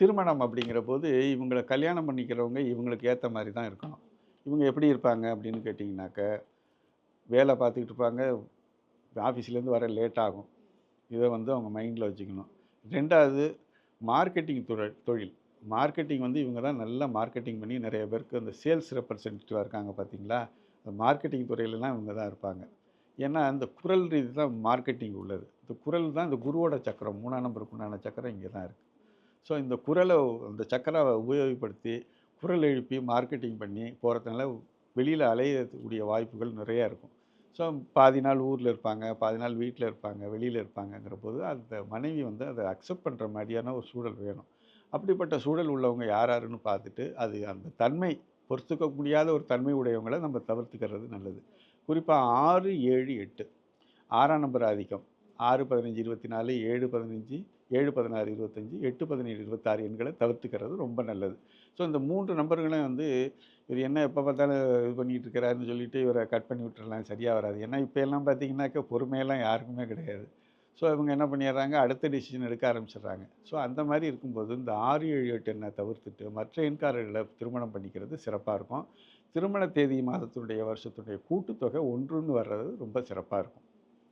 திருமணம் அப்படிங்கிற போது இவங்களை கல்யாணம் பண்ணிக்கிறவங்க இவங்களுக்கு ஏற்ற மாதிரி தான் இருக்கணும். இவங்க எப்படி இருப்பாங்க அப்படின்னு கேட்டிங்கனாக்க வேலை பார்த்துக்கிட்டு இருப்பாங்க. ஆஃபீஸ்லேருந்து வர லேட் ஆகும். இதை வந்து அவங்க மைண்டில் வச்சுக்கணும். ரெண்டாவது மார்க்கெட்டிங் தொழில் தொழில். மார்க்கெட்டிங் வந்து இவங்க தான் நல்லா மார்க்கெட்டிங் பண்ணி நிறைய பேருக்கு அந்த சேல்ஸ் ரெப்ரசன்டேட்டிவாக இருக்காங்க பார்த்தீங்களா? அந்த மார்க்கெட்டிங் துறையிலலாம் இவங்க தான் இருப்பாங்க. ஏன்னா அந்த குரல் ரீதி தான் மார்க்கெட்டிங் உள்ளது. இந்த குரல் தான் இந்த குருவோட சக்கரம். மூணாம் நம்பருக்கு உண்டான சக்கரம் இங்கே தான் இருக்குது ஸோ இந்த குரலை அந்த சக்கராவை உபயோகப்படுத்தி குரல் எழுப்பி மார்க்கெட்டிங் பண்ணி போகிறதுனால வெளியில் அலையக்கூடிய வாய்ப்புகள் நிறையா இருக்கும். ஸோ பாதி நாள் ஊரில் இருப்பாங்க பாதி நாள் வீட்டில் இருப்பாங்க வெளியில் இருப்பாங்கங்கிற போது அந்த மனைவி வந்து அதை அக்செப்ட் பண்ணுற மாதிரியான ஒரு சூழல் வேணும். அப்படிப்பட்ட சூழல் உள்ளவங்க யார் யாருன்னு பார்த்துட்டு அது அந்த தன்மை பொறுத்துக்க முடியாத ஒரு தன்மை உடையவங்களை நம்ம தவிர்த்துக்கிறது நல்லது. குறிப்பாக ஆறு ஏழு எட்டு. ஆறாம் நம்பர் ஆதிக்கம். ஆறு பதினஞ்சு இருபத்தி நாலு ஏழு பதினஞ்சு ஏழு பதினாறு இருபத்தஞ்சி எட்டு பதினேழு இருபத்தாறு எண்களை தவிர்த்துக்கிறது ரொம்ப நல்லது. ஸோ இந்த மூன்று நம்பர்களையும் வந்து இவர் என்ன எப்போ பார்த்தாலும் இது பண்ணிகிட்டு இருக்கிறாருன்னு சொல்லிட்டு இவரை கட் பண்ணி விட்டுறலாம் சரியாக வராது. ஏன்னா இப்போ எல்லாம் பார்த்தீங்கன்னாக்கா பொறுமையெல்லாம் யாருக்குமே கிடையாது. ஸோ இவங்க என்ன பண்ணிடுறாங்க அடுத்த டிசிஷன் எடுக்க ஆரம்பிச்சிடுறாங்க. ஸோ அந்த மாதிரி இருக்கும்போது இந்த ஆறு ஏழு எட்டு எண்ணை தவிர்த்துட்டு மற்ற எண்காரர்களை திருமணம் பண்ணிக்கிறது சிறப்பாக இருக்கும். திருமண தேதி மாதத்தினுடைய வருஷத்துடைய கூட்டுத்தொகை ஒன்றுன்னு வர்றது ரொம்ப சிறப்பாக இருக்கும்.